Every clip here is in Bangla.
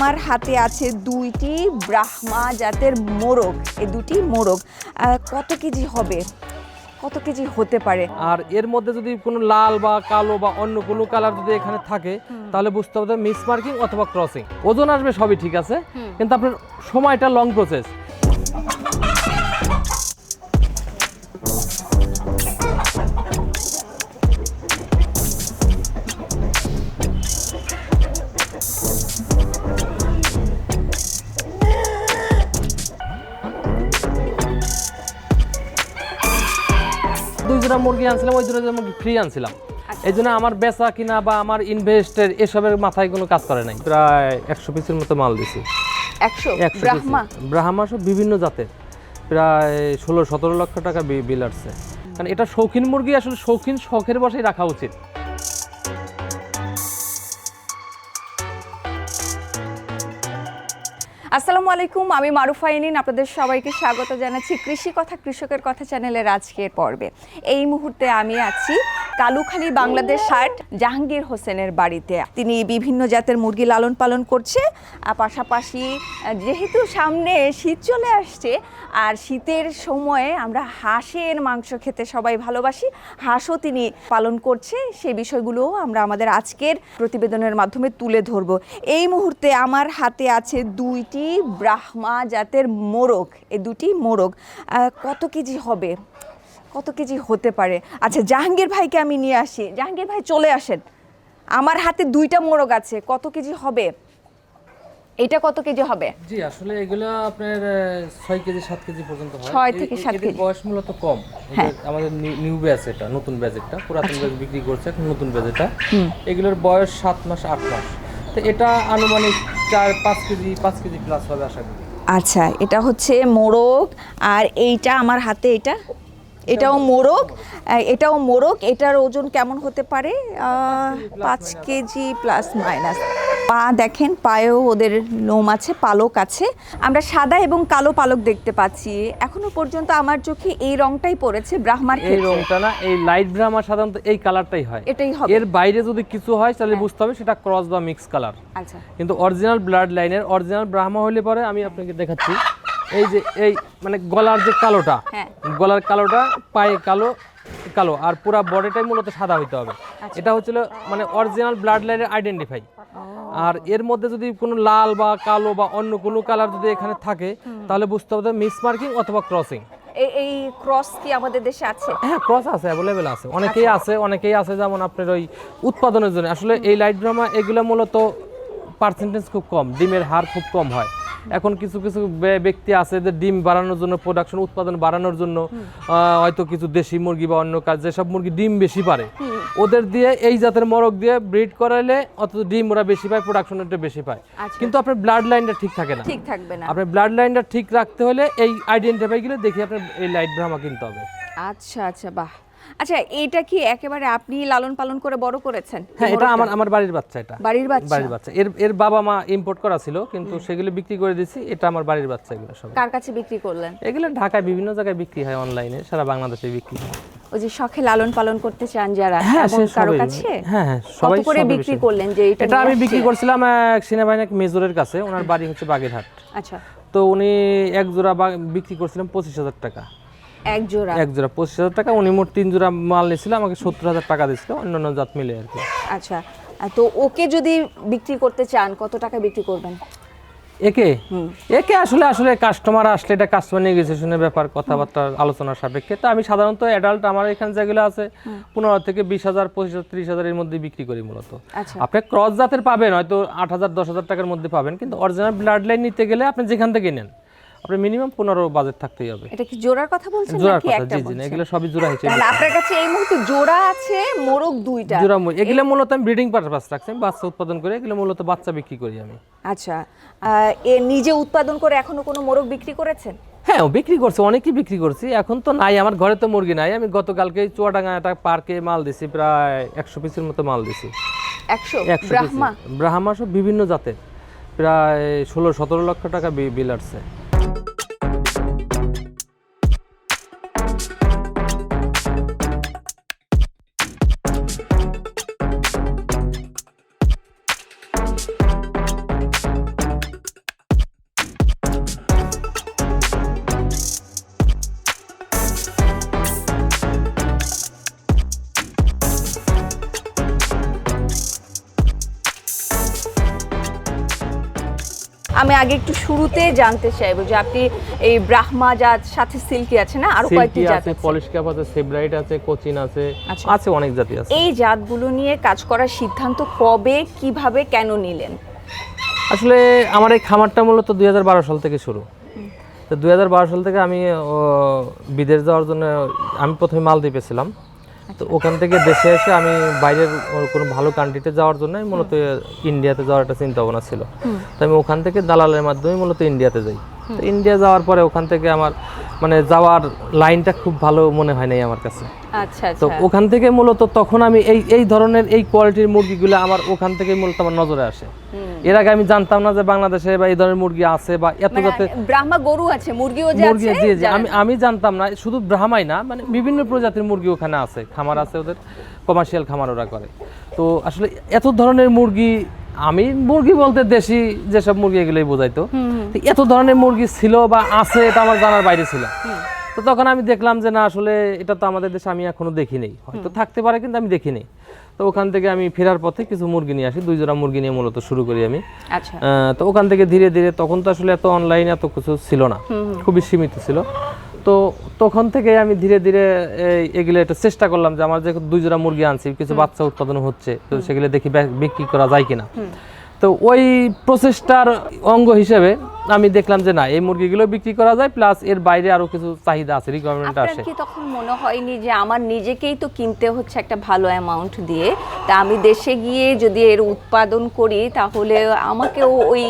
আমার হাতে আছে দুইটি ব্রাহ্মা জাতের মোরগ। এ দুটি মোরগ কত কেজি হবে? কত কেজি হতে পারে? আর এর মধ্যে যদি কোনো লাল বা কালো বা অন্য কোনো কালার যদি এখানে থাকে তাহলে বুঝতে হবে মিস মার্কিং অথবা ক্রসিং। ওজন আসবে সবই ঠিক আছে কিন্তু আপনার সময়টা লং প্রসেস জোড়া মুরগি আনছিলাম ওই জোড়া মুরগি ফ্রি আনছিলাম। এই জন্য আমার বেচা কিনা বা আমার ইনভেস্টের এসবের মাথায় কোনো কাজ করে নাই। প্রায় একশো পিসের মতো মাল দিছি। একশো? একশো ব্রাহ্মা? ব্রাহ্মা সব বিভিন্ন জাতের। প্রায় ষোলো সতেরো লক্ষ টাকা বিল আসছে। কারণ এটা শৌখিন মুরগি আসলে শৌখিন শখের বসেই রাখা উচিত। আসসালামু আলাইকুম, আমি মারুফা ইনিন, আপনাদের সবাইকে স্বাগত জানাচ্ছি কৃষি কথা, কৃষকের কথা চ্যানেলের আজকের পর্বে। এই মুহূর্তে আমি আছি কালুখালী বাংলাদেশ হাট জাহাঙ্গীর হোসেনের বাড়িতে। তিনি বিভিন্ন জাতের মুরগি লালন পালন করছে পাশাপাশি যেহেতু সামনে শীত চলে আসছে, আর শীতের সময়ে আমরা হাঁসের মাংস খেতে সবাই ভালোবাসি, হাঁসও তিনি পালন করছে। সেই বিষয়গুলোও আমরা আমাদের আজকের প্রতিবেদনের মাধ্যমে তুলে ধরব। এই মুহূর্তে আমার হাতে আছে দুইটি ব্রাহ্মা জাতের মোরগ এই দুটি মোরগ। কত কেজি হবে? কত কেজি হতে পারে? আচ্ছা জাহাঙ্গীর ভাইকে আমি নিয়ে আসি। জাহাঙ্গীর ভাই চলে আসেন। আমার হাতে দুইটা মোরগ আছে। কত কেজি হবে? এটা কত কেজি হবে? জি আসলে এগুলো আপনার ছয় কেজি সাত কেজি পর্যন্ত হয়। ছয় এ- থেকে এ- সাত কেজি। বয়স মূলত কম। হ্যাঁ। আমাদের নিউ ব্যাচ এটা নতুন ব্যাচ এটা পুরাতন ব্যাচ বিক্রি করছে এখন নতুন ব্যাচ এটা। এগুলোর বয়স সাত মাস আট মাস। তো এটা আনুমানিক চার পাঁচ কেজি পাঁচ কেজি প্লাস হবে আশা করি। আচ্ছা এটা হচ্ছে মোরগ আর এইটা আমার হাতে এটা? এটাও মোরগ। এটাও মোরগ। এটার ওজন কেমন হতে পারে? পাঁচ কেজি প্লাস মাইনাস পা দেখেন পায়েও ওদের লোম আছে পালক আছে। আমরা সাদা এবং কালো পালক দেখতে পাচ্ছি। এখনও পর্যন্ত আমার চোখে এই রংটাই পড়েছে ব্রাহ্মার এই রংটা না এই লাইট ব্রাহ্মা সাধারণত এই কালারটাই হয়। এটাই হবে। এর বাইরে যদি কিছু হয় তাহলে বুঝতে হবে সেটা ক্রস বা মিক্স কালার আচ্ছা। কিন্তু অরিজিনাল ব্লাড লাইনের অরিজিনাল ব্রাহ্মা হলে পরে আমি আপনাকে দেখাচ্ছি। এই যে এই মানে গলার যে কালোটা হ্যাঁ। গলার কালোটা পায়ে কালো কালো আর পুরা বডিটাই মূলত সাদা হইতে হবে। এটা হচ্ছিল মানে অরিজিনাল ব্লাড লাইনের আইডেন্টিফাই আর এর মধ্যে যদি কোনো লাল বা কালো বা অন্য কোনো কালার যদি এখানে থাকে তাহলে বুঝতে হবে মিস মার্কিং অথবা ক্রসিং এই এই ক্রস কি আমাদের দেশে আছে? হ্যাঁ ক্রস আছে অ্যাভেলেবেল আছে। অনেকেই আছে অনেকেই আছে যেমন আপনার ওই উৎপাদনের জন্য। আসলে এই লাইট ব্রাহ্মা এগুলো মূলত পার্সেন্টেজ খুব কম ডিমের হার খুব কম হয়। এখন কিছু কিছু ব্যক্তি আছে যে ডিম বাড়ানোর জন্য প্রোডাকশন উৎপাদন বাড়ানোর জন্য হয়তো কিছু দেশি মুরগি বা অন্য কাজ যেসব মুরগি ডিম বেশি পারে। ওদের দিয়ে এই জাতের মরক দিয়ে ব্রিড করাইলে অথচ ডিম ওরা বেশি পায় প্রোডাকশনটা বেশি পায়। আচ্ছা। কিন্তু আপনার ব্লাড লাইনটা ঠিক থাকে না। ঠিক থাকবে না। আপনার ব্লাড লাইনটা ঠিক রাখতে হলে এই আইডেন্টিফাই গুলো দেখে আপনার এই লাইট ব্রাহ্মা কিনতে হবে। আচ্ছা আচ্ছা বাহ। আচ্ছা এটা কি একেবারে আপনি লালন পালন করে বড় করেছেন? হ্যাঁ এটা আমার আমার বাড়ির বাচ্চা এটা। বাড়ির বাচ্চা? বাড়ির বাচ্চা। এর এর বাবা মা ইম্পোর্ট করা ছিল কিন্তু সেগুলো বিক্রি করে দিয়েছি এটা আমার বাড়ির বাচ্চা এগুলো সব। কার কাছে বিক্রি করলেন? এগুলো ঢাকায় বিভিন্ন জায়গায় বিক্রি হয় অনলাইনে সারা বাংলাদেশে বিক্রি হয়। ওই যে শখে লালন পালন করতে চান যারা হ্যাঁ এমন কারও কাছে? হ্যাঁ। হ্যাঁ সবাই করে বিক্রি করলেন যে এটা আমি বিক্রি? করছিলাম এক সেনাবাহিনী এক মেজরের কাছে ওনার বাড়ি হচ্ছে বাগেরহাট। আচ্ছা। তো উনি এক জোড়া বিক্রি করছিলাম পঁচিশ হাজার টাকা। এক জোড়া। এক জোড়া পঁচিশ হাজার টাকা। উনি মোট তিন জোড়া মাল নিয়েছিল আমাকে সত্তর হাজার টাকা দিয়েছিল অন্যান্য জাত মিলে আর কি। আচ্ছা তো ওকে যদি বিক্রি করতে চান কত টাকা বিক্রি করবেন? একে? একে আসলে আসলে কাস্টমার আসলে এটা কাস্টমার নেগোসিয়েশনের ব্যাপার কথাবার্তা আলোচনার সাপেক্ষে। তো আমি সাধারণত অ্যাডাল্ট আমার এখানে যেগুলো আছে পনেরো থেকে বিশ হাজার পঁচিশ হাজার ত্রিশ হাজারের মধ্যে বিক্রি করি মূলত। আচ্ছা। আপনি ক্রস জাতের পাবেন হয়তো আট হাজার দশ হাজার টাকার মধ্যে পাবেন কিন্তু অরিজিনাল ব্লাড লাইন নিতে গেলে আপনি যেখান থেকে নেন আপনি মিনিমাম পনেরো বাজেট থাকতেই হবে। এটা কি জোড়ার কথা বলছেন নাকি একটা জি জি না এগুলো সবই জোড়া হিসেবে তাহলে আপনার কাছে এই মুহূর্তে জোড়া আছে মোরগ দুইটা। জোড়া মুরগি। এগুলো মূলত আমি ব্রিডিং পারপাস রাখছি আমি বাচ্চা উৎপাদন করে এগুলো মূলত বাচ্চা বিক্রি করি আমি। আচ্ছা এ নিজে উৎপাদন করে এখনও কোনো মোরগ বিক্রি করেছেন? হ্যাঁ বিক্রি করছে অনেকই বিক্রি করছি এখন তো নাই আমার ঘরে তো মুরগি নাই আমি গতকালকে চুয়াডাঙ্গা একটা পার্কে মাল দিছি প্রায় একশো পিসের মতো মাল দিছি। একশো? ব্রাহ্মা? ব্রাহ্মা সব বিভিন্ন জাতের প্রায় ষোলো সতেরো লক্ষ টাকা বিল আসছে। আমি আগে একটু শুরুতে জানতে চাইব যে আপনি এই ব্রাহ্মা জাত সাথে সিল্কি আছে না? আরও কয়েকটি জাত আছে পলিশ ক্যাপ আছে সেব্রাইট আছে কোচিন আছে আচ্ছা। আছে অনেক জাতি আছে। এই জাতগুলো নিয়ে কাজ করার সিদ্ধান্ত কবে কীভাবে কেন নিলেন? আসলে আমার এই খামারটা মূলত দুই হাজার বারো সাল থেকে শুরু। তো দুই হাজার বারো সাল থেকে আমি বিদেশ যাওয়ার জন্য আমি প্রথমে মালদ্বীপে ছিলাম। তো ওখান থেকে দেশে এসে আমি বাইরের কোনো ভালো কান্ট্রিতে যাওয়ার জন্য মূলত ইন্ডিয়াতে যাওয়ার একটা চিন্তা ভাবনা ছিল তো আমি ওখান থেকে দালালের মাধ্যমে মূলত ইন্ডিয়াতে যাই। ইন্ডিয়া যাওয়ার পরে ওখান থেকে আমার মানে যাওয়ার লাইনটা খুব ভালো মনে হয় নাই আমার কাছে। আচ্ছা তো আচ্ছা। ওখান থেকে মূলত তখন আমি এই এই ধরনের এই কোয়ালিটির মুরগিগুলো আমার ওখান থেকে মূলত আমার নজরে আসে। এর আগে আমি জানতাম না যে বাংলাদেশে বা এই ধরনের মুরগি আছে বা এত মানে যাতে ব্রাহ্মা গরু আছে মুরগিও যে আছে জি জি আমি আমি জানতাম না শুধু ব্রাহ্মাই না মানে বিভিন্ন প্রজাতির মুরগি ওখানে আছে খামার আছে ওদের কমার্শিয়াল খামার ওরা করে। তো আসলে এত ধরনের মুরগি আমি মুরগি বলতে দেশি যেসব মুরগি এগুলোই বোঝাইতো। এত ধরনের মুরগি ছিল বা আছে এটা আমার জানার বাইরে ছিল। তো তখন আমি দেখলাম যে না আসলে এটা তো আমাদের দেশে আমি এখনও দেখিনি হয়তো থাকতে পারে কিন্তু আমি দেখিনি। তো ওখান থেকে আমি ফেরার পথে কিছু মুরগি নিয়ে আসি দুই জোড়া মুরগি নিয়ে মূলত শুরু করি আমি। আচ্ছা। তো ওখান থেকে ধীরে ধীরে তখন তো আসলে এত অনলাইন এত কিছু ছিল না। খুবই সীমিত ছিল। তো তখন থেকে আমি ধীরে ধীরে এগুলো একটু চেষ্টা করলাম যে আমার যে দুই জোড়া মুরগি আনছি কিছু বাচ্চা উৎপাদন হচ্ছে তো সেগুলো দেখি বিক্রি করা যায় কিনা। তো ওই প্রচেষ্টার অঙ্গ হিসেবে আমি দেখলাম যে না এই মুরগিগুলো বিক্রি করা যায় প্লাস এর বাইরে আরও কিছু চাহিদা আছে রিকোয়ারমেন্ট আছে কি তখন মনে হয়নি যে আমার নিজেকেই তো কিনতে হচ্ছে একটা ভালো অ্যামাউন্ট দিয়ে? তা আমি দেশে গিয়ে যদি এর উৎপাদন করি তাহলে আমাকেও ওই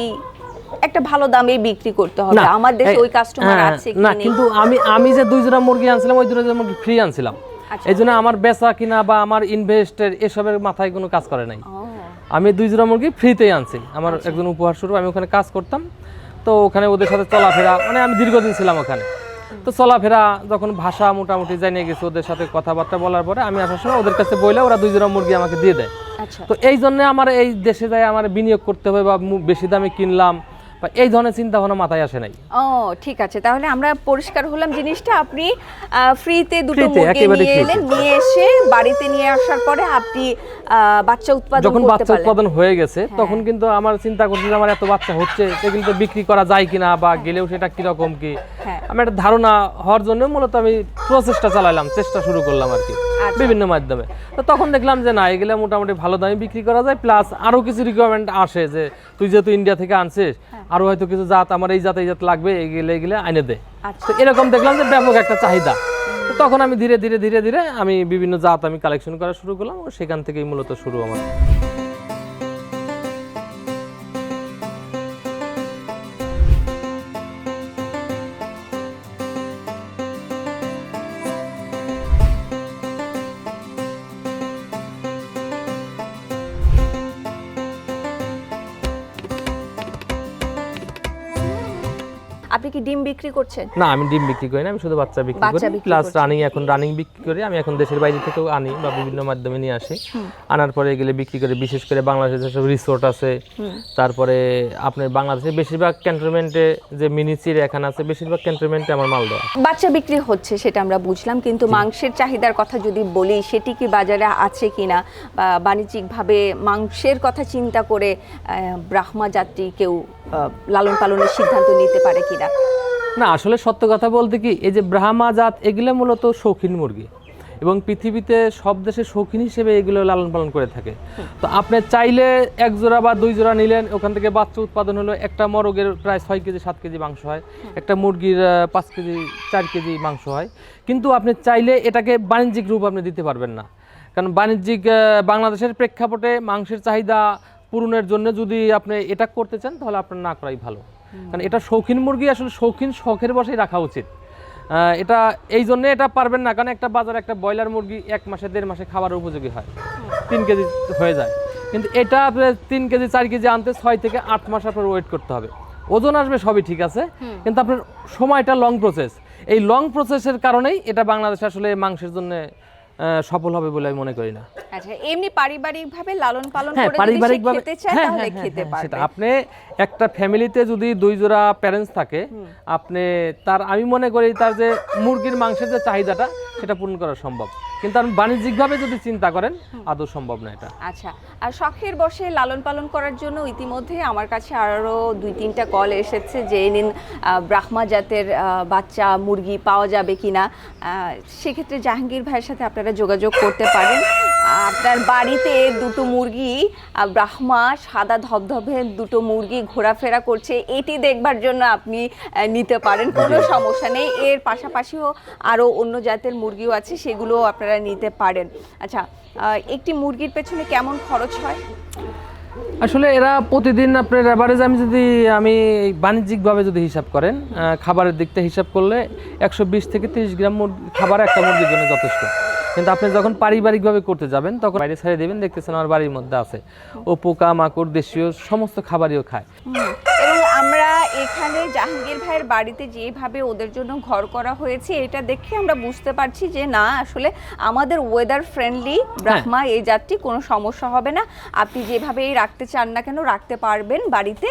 একটা ভালো দামে বিক্রি করতে হবে। আমার দেশে ওই কাস্টমার হ্যাঁ, আছে না কিন্তু আমি আমি যে দুই জোড়া মুরগি আনছিলাম ওই দুই জোড়া মুরগি ফ্রি আনছিলাম। আচ্ছা। এই জন্য আমার বেচা কিনা বা আমার ইনভেস্টের এসবের মাথায় কোনো কাজ করে নাই। আমি দুই জোড়া মুরগি ফ্রিতেই আনছি। আমার আচ্ছা। একজন উপহার স্বরূপ আমি ওখানে কাজ করতাম। তো ওখানে ওদের সাথে চলাফেরা মানে আমি দীর্ঘদিন ছিলাম ওখানে। তো চলাফেরা যখন ভাষা মোটামুটি জানিয়ে গেছি ওদের সাথে কথাবার্তা বলার পরে আমি আসার সময় ওদের কাছে বলে ওরা দুই জোড়া মুরগি আমাকে দিয়ে দেয়। আচ্ছা। তো এই জন্য আমার এই দেশে যাই আমার বিনিয়োগ করতে হবে বা বেশি দামে কিনলাম। বা এই ধরনের চিন্তা ভাবনা মাথায় আসে নাই। ও ঠিক আছে। তাহলে আমরা পরিষ্কার হলাম জিনিসটা। আপনি ফ্রিতে দুটো মুরগি নিয়ে এলেন নিয়ে এসে বাড়িতে নিয়ে আসার পরে আপনি বাচ্চা উৎপাদন যখন বাচ্চা উৎপাদন হয়ে গেছে তখন কিন্তু আমার চিন্তা করছি যে আমার এত বাচ্চা হচ্ছে এটা কিন্তু বিক্রি করা যায় কিনা বা গেলেও সেটা কীরকম কি? হ্যাঁ। আমি একটা ধারণা হওয়ার জন্য মূলত আমি প্রচেষ্টা চালাইলাম চেষ্টা শুরু করলাম আর কি আচ্ছা। বিভিন্ন মাধ্যমে। তো তখন দেখলাম যে না এগুলো মোটামুটি ভালো দামে বিক্রি করা যায় প্লাস আরও কিছু রিকোয়ারমেন্ট আসে যে তুই যেহেতু ইন্ডিয়া থেকে আনছিস আরও হয়তো কিছু জাত আমার এই জাত এই জাত লাগবে এগুলো এগুলো আইনে দে। আচ্ছা। তো এরকম দেখলাম যে ব্যাপক একটা চাহিদা। তখন আমি ধীরে ধীরে ধীরে ধীরে আমি বিভিন্ন জাত আমি কালেকশন করা শুরু করলাম সেখান থেকেই মূলত শুরু আমার। আপনি কি ডিম বিক্রি করছেন? না আমি ডিম বিক্রি করি না আমি শুধু বাচ্চা বিক্রি করি। প্লাস রানিং এখন রানিং বিক্রি করি আমি এখন দেশের বাইরে থেকেও আনি বা বিভিন্ন মাধ্যমে নিয়ে আসি। আনার পরে এগুলো বিক্রি করে বিশেষ করে বাংলাদেশে যেসব রিসোর্ট আছে তারপরে আপনার বাংলাদেশে বেশিরভাগ ক্যান্টনমেন্টে যে মিনি চিড়িয়াখানা আছে বেশিরভাগ ক্যান্টনমেন্টে আমার মাল দেওয়া। বাচ্চা বিক্রি হচ্ছে সেটা আমরা বুঝলাম কিন্তু মাংসের চাহিদার কথা যদি বলি সেটি কি বাজারে আছে কিনা? বা বাণিজ্যিকভাবে মাংসের কথা চিন্তা করে ব্রাহ্মা যাত্রী কেউ লালন পালনের সিদ্ধান্ত নিতে পারে কিনা? না, আসলে সত্য কথা বলতে কি, এই যে ব্রাহ্মা জাত, এগুলো মূলত শৌখিন মুরগি। এবং পৃথিবীতে সব দেশে শৌখিন হিসেবে এগুলো লালন পালন করে থাকে। তো আপনি চাইলে এক জোড়া বা দুই জোড়া নিলেন, ওখান থেকে বাচ্চা উৎপাদন হলো, একটা মরগের প্রায় ছয় কেজি, সাত কেজি মাংস হয়, একটা মুরগির পাঁচ কেজি, চার কেজি মাংস হয়। কিন্তু আপনি চাইলে এটাকে বাণিজ্যিক রূপ আপনি দিতে পারবেন না। কারণ বাণিজ্যিক বাংলাদেশের প্রেক্ষাপটে মাংসের চাহিদা পূরণের জন্য যদি আপনি এটা করতে চান, তাহলে আপনার না করাই ভালো। কারণ এটা শৌখিন মুরগি আসলে শৌখিন শখের বসেই রাখা উচিত। এটা এই জন্য এটা পারবেন না কারণ একটা বাজারে একটা ব্রয়লার মুরগি এক মাসে দেড় মাসে খাবার উপযোগী হয়। তিন কেজি হয়ে যায়। কিন্তু এটা আপনার তিন কেজি চার কেজি আনতে ছয় থেকে আট মাস আপনার ওয়েট করতে হবে। ওজন আসবে সবই ঠিক আছে কিন্তু আপনার সময়টা লং প্রসেস এই লং প্রসেসের কারণেই এটা বাংলাদেশে আসলে মাংসের জন্য সফল হবে বলে আমি মনে করি না। আচ্ছা এমনি পারিবারিক ভাবে লালন পালন হ্যাঁ করে পারিবারিকভাবে খেতে চায় হ্যাঁ, তাহলে হ্যাঁ, খেতে পারবে। সেটা আপনি একটা ফ্যামিলিতে যদি দুই জোড়া প্যারেন্টস থাকে আপনি তার আমি মনে করি তার যে মুরগির মাংসের যে চাহিদাটা সেটা পূরণ করা সম্ভব। কিন্তু আপনি বাণিজ্যিকভাবে যদি চিন্তা করেন আদৌ সম্ভব না এটা। আচ্ছা আর শখের বসে লালন পালন করার জন্য ইতিমধ্যে আমার কাছে আরও দুই তিনটা কল এসেছে যে নিন ব্রাহ্মা জাতের বাচ্চা মুরগি পাওয়া যাবে কিনা। আহ, সেক্ষেত্রে জাহাঙ্গীর ভাইয়ের সাথে আপনারা যোগাযোগ করতে পারেন। আপনার বাড়িতে দুটো মুরগি ব্রাহ্মা সাদা ধবধবে দুটো মুরগি ঘোরাফেরা করছে এটি দেখবার জন্য আপনি নিতে পারেন কোনো সমস্যা নেই। এর পাশাপাশিও আরও অন্য জাতের মুরগিও আছে সেগুলোও আপনারা নিতে পারেন। আচ্ছা একটি মুরগির পেছনে কেমন খরচ হয়? আসলে এরা প্রতিদিন আপনার অ্যাভারেজ আমি যদি, আমি বাণিজ্যিকভাবে যদি হিসাব করেন খাবারের দিকটা হিসাব করলে একশো বিশ থেকে তিরিশ গ্রাম খাবার একটা মুরগির জন্য যথেষ্ট। কিন্তু আপনি যখন পারিবারিকভাবে করতে যাবেন, তখন বাইরে ছেড়ে দেবেন, দেখতেছেন আমার বাড়ির মধ্যে আছে। ও পোকা, মাকড়, দেশীয় সমস্ত খাবারইও খায়। এখানে জাহাঙ্গীর ভাইয়ের বাড়িতে যেভাবে ওদের জন্য ঘর করা হয়েছে এটা দেখে আমরা বুঝতে পারছি যে না আসলে আমাদের ওয়েদার ফ্রেন্ডলি ব্রাহ্মা এই জাতটি কোনো সমস্যা হবে না। আপনি যেভাবেই রাখতে চান না কেন রাখতে পারবেন বাড়িতে।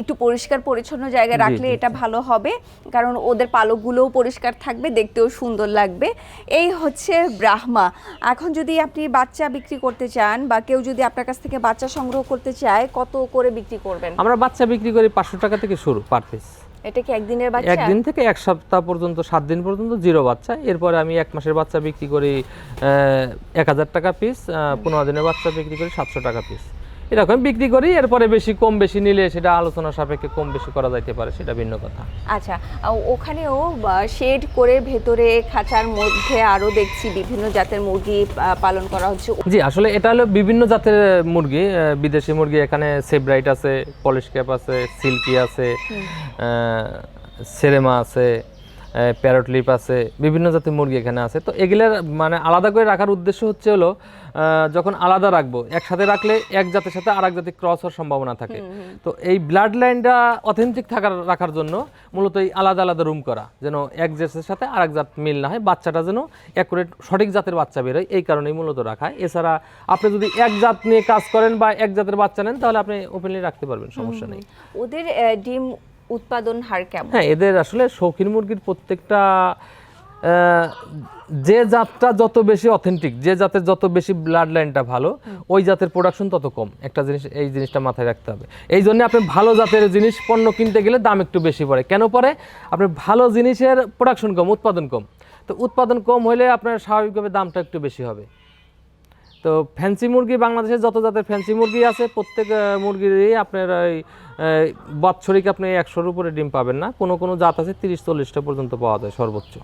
একটু পরিষ্কার পরিচ্ছন্ন জায়গায় রাখলে এটা ভালো হবে কারণ ওদের পালকগুলোও পরিষ্কার থাকবে দেখতেও সুন্দর লাগবে। এই হচ্ছে ব্রাহ্মা। এখন যদি আপনি বাচ্চা বিক্রি করতে চান বা কেউ যদি আপনার কাছ থেকে বাচ্চা সংগ্রহ করতে চায় কত করে বিক্রি করবেন? আমরা বাচ্চা বিক্রি করি পাঁচশো টাকা থেকে শুরু। পার পিস এটা কি একদিনের বাচ্চা? একদিন থেকে এক সপ্তাহ পর্যন্ত সাত দিন পর্যন্ত জিরো বাচ্চা। এরপরে আমি এক মাসের বাচ্চা বিক্রি করি এক হাজার টাকা পিস পনেরো দিনের বাচ্চা বিক্রি করি সাতশো টাকা পিস এরকম বিক্রি করি এরপরে বেশি কম বেশি নিলে সেটা আলোচনা সাপেক্ষে কম বেশি করা যাইতে পারে সেটা ভিন্ন কথা। আচ্ছা ওখানেও শেড করে ভেতরে খাঁচার মধ্যে আরও দেখছি বিভিন্ন জাতের মুরগি পালন করা হচ্ছে। জি আসলে এটা হলো বিভিন্ন জাতের মুরগি বিদেশি মুরগি এখানে সেব্রাইট আছে পলিশ ক্যাপ আছে সিল্কি আছে সেরেমা আছে প্যারট লিপ আছে বিভিন্ন জাতের মুরগি এখানে আছে। তো এগুলার মানে আলাদা করে রাখার উদ্দেশ্য হচ্ছে হলো যখন আলাদা রাখব একসাথে রাখলে এক জাতের সাথে আর এক জাতির ক্রস হওয়ার সম্ভাবনা থাকে। তো এই ব্লাড লাইনটা অথেন্টিক থাকার রাখার জন্য মূলত এই আলাদা আলাদা রুম করা যেন এক জাতের সাথে আর এক জাত মিল না হয় বাচ্চাটা যেন অ্যাকুরেট সঠিক জাতের বাচ্চা বেরোয় এই কারণেই মূলত রাখা। এছাড়া আপনি যদি এক জাত নিয়ে কাজ করেন বা এক জাতের বাচ্চা নেন তাহলে আপনি ওপেনলি রাখতে পারবেন সমস্যা নেই। ওদের ডিম উৎপাদন হার কেমন? হ্যাঁ এদের আসলে শৌখিন মুরগির প্রত্যেকটা যে জাতটা যত বেশি অথেন্টিক যে জাতের যত বেশি ব্লাড লাইনটা ভালো ওই জাতের প্রোডাকশন তত কম। একটা জিনিস এই জিনিসটা মাথায় রাখতে হবে। এই জন্য আপনি ভালো জাতের জিনিস পণ্য কিনতে গেলে দাম একটু বেশি পড়ে। কেন পড়ে? আপনি ভালো জিনিসের প্রোডাকশন কম উৎপাদন কম। তো উৎপাদন কম হলে আপনার স্বাভাবিকভাবে দামটা একটু বেশি হবে। তো ফ্যান্সি মুরগি বাংলাদেশে যত জাতের ফ্যান্সি মুরগি আছে, প্রত্যেক মুরগিরই আপনার ওই বাৎসরিক আপনি একশোর উপরে ডিম পাবেন না। কোনো কোনো জাত আছে তিরিশ, চল্লিশটা পর্যন্ত পাওয়া যায় সর্বোচ্চ।